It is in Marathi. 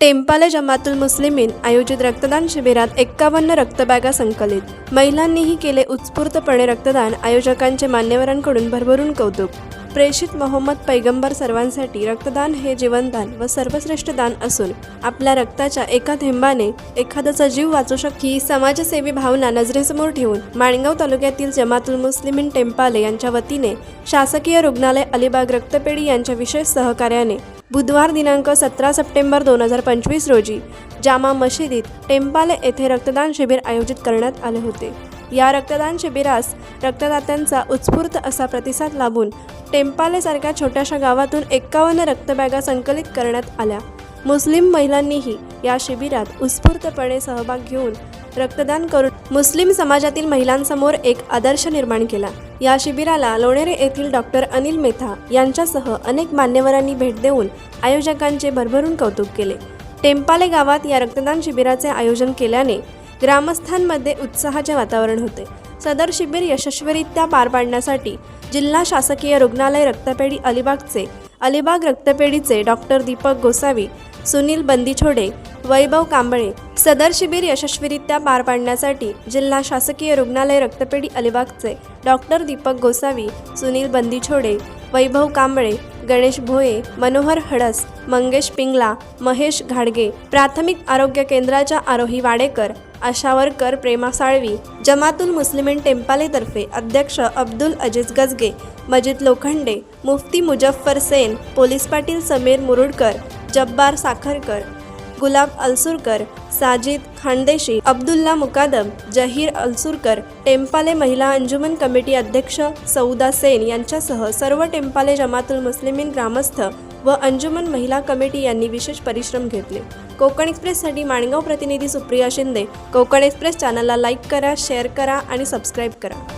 टेम्पाले जमातुल मुस्लिमीन आयोजित रक्तदान शिबिरात एक्कावन्न रक्तबॅगा संकलित. महिलांनीही केले उत्स्फूर्तपणे रक्तदान आयोजकांचे मान्यवरांकडून भरभरून कौतुक. प्रेषित मोहम्मद पैगंबर सर्वांसाठी रक्तदान हे जीवनदान व सर्वश्रेष्ठ दान असून आपल्या रक्ताच्या एका थेंबाने एखाद्याचा जीव वाचू शक ही समाजसेवी भावना नजरेसमोर ठेवून माणगाव तालुक्यातील जमातुल मुस्लिमीन टेम्पाले यांच्या वतीने शासकीय रुग्णालय अलिबाग रक्तपेढी यांच्या विशेष सहकार्याने बुधवार दिनांक सतरा सप्टेंबर दोन हजार पंचवीस रोजी जामा मशिदीत टेम्पाले येथे रक्तदान शिबिर आयोजित करण्यात आले होते. या रक्तदान शिबिरास रक्तदात्यांचा उत्स्फूर्त असा प्रतिसाद लाभून टेम्पालेसारख्या छोट्याशा गावातून एक्कावन्न रक्तबॅगा संकलित करण्यात आल्या. मुस्लिम महिलांनीही या शिबिरात उत्स्फूर्तपणे सहभाग घेऊन रक्तदान करून मुस्लिम समाजातील महिलांसमोर एक आदर्श निर्माण केला. या शिबिराला लोणेरे येथील डॉक्टर अनिल मेथा यांच्यासह अनेक मान्यवरांनी भेट देऊन आयोजकांचे भरभरून कौतुक केले. टेम्पाले गावात या रक्तदान शिबिराचे आयोजन केल्याने ग्रामस्थांमध्ये उत्साहाचे वातावरण होते. सदर शिबिर यशस्वीरित्या पार पाडण्यासाठी जिल्हा शासकीय रुग्णालय रक्तपेढी अलिबागचे अलिबाग रक्तपेढीचे डॉक्टर दीपक गोसावी सुनील बंदीछोडे वैभव कांबळे सदर शिबिर यशस्वीरित्या पार पाडण्यासाठी जिल्हा शासकीय रुग्णालय रक्तपेढी अलिबागचे डॉक्टर दीपक गोसावी सुनील बंदीछोडे वैभव कांबळे गणेश भोये मनोहर हडस मंगेश पिंगला महेश घाडगे प्राथमिक आरोग्य केंद्राच्या आरोही वाडेकर आशावरकर प्रेमा साळवी जमातुल मुस्लिमीन टेम्पालेतर्फे अध्यक्ष अब्दुल अजीज गजगे मजिद लोखंडे मुफ्ती मुजफ्फर सेन पोलीस पाटील समीर मुरुडकर जब्बार साखरकर गुलाब अलसुरकर साजिद खानदेशी अब्दुल्ला मुकादम जहीर अलसुरकर टेम्पाले महिला अंजुमन कमिटी अध्यक्ष सौदा सेन यांच्यासह सर्व टेम्पाले जमातुल मुस्लिमीन ग्रामस्थ व अंजुमन महिला कमिटी यांनी विशेष परिश्रम घेतले. कोकण एक्सप्रेससाठी माणगाव प्रतिनिधी सुप्रिया शिंदे. कोकण एक्सप्रेस चॅनलला लाईक करा शेअर करा आणि सबस्क्राईब करा.